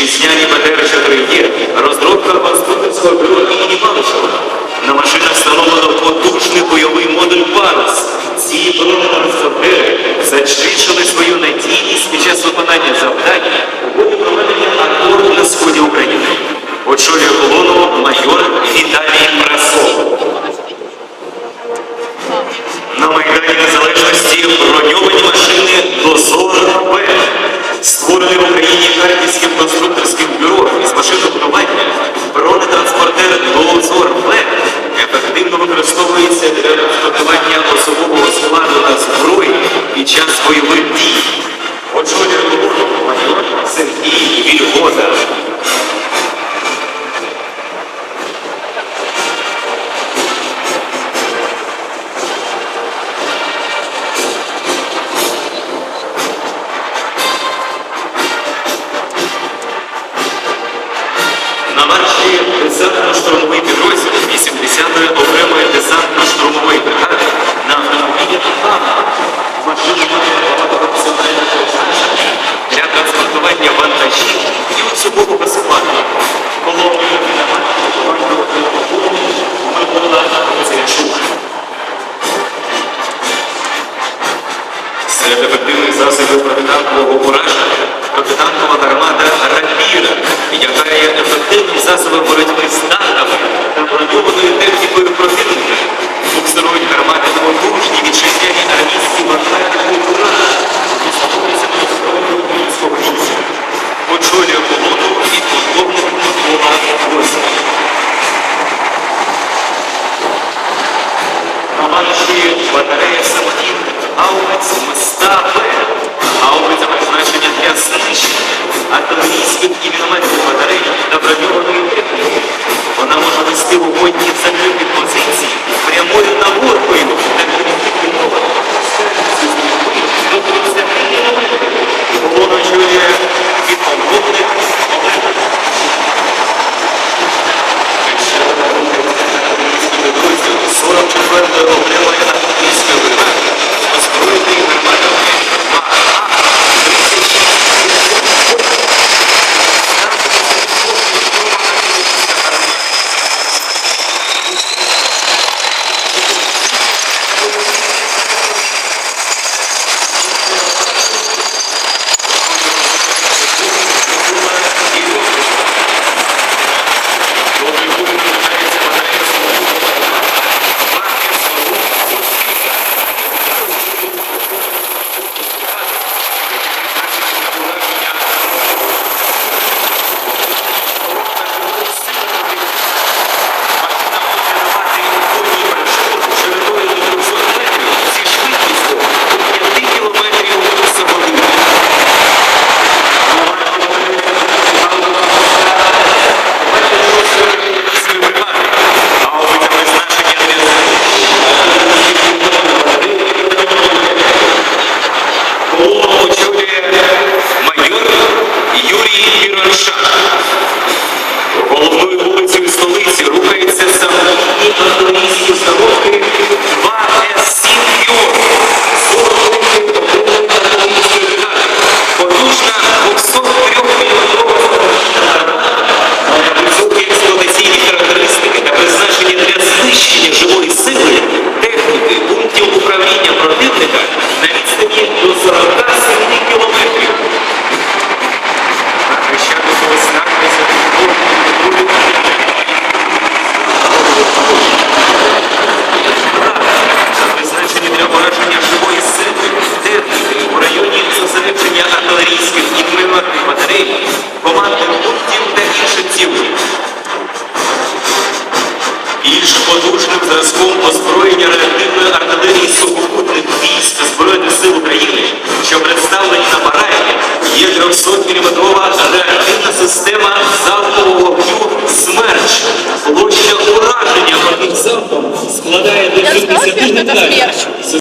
вітчизняні БТР дорогі розробка конструкторського бюро імені Панчева. На машинах встановлено потужний бойовий модуль «Парус». Ці бронетранспортери зачищили свою надійність під час виконання завдань у боку проведення акорду на сході України. Очолює колону під час бойових дій очолює Сергій Вільгоза. той стартав технікою противника, буксирують гармати потужні вітчизняні армійські батальйони урана і становиться достойно українського життя. Очолює колону і полковник Микола Восьма. Наші батарея самохідних гаубиць міста гаубиця призначення для знищення, а Успешно, это смерч.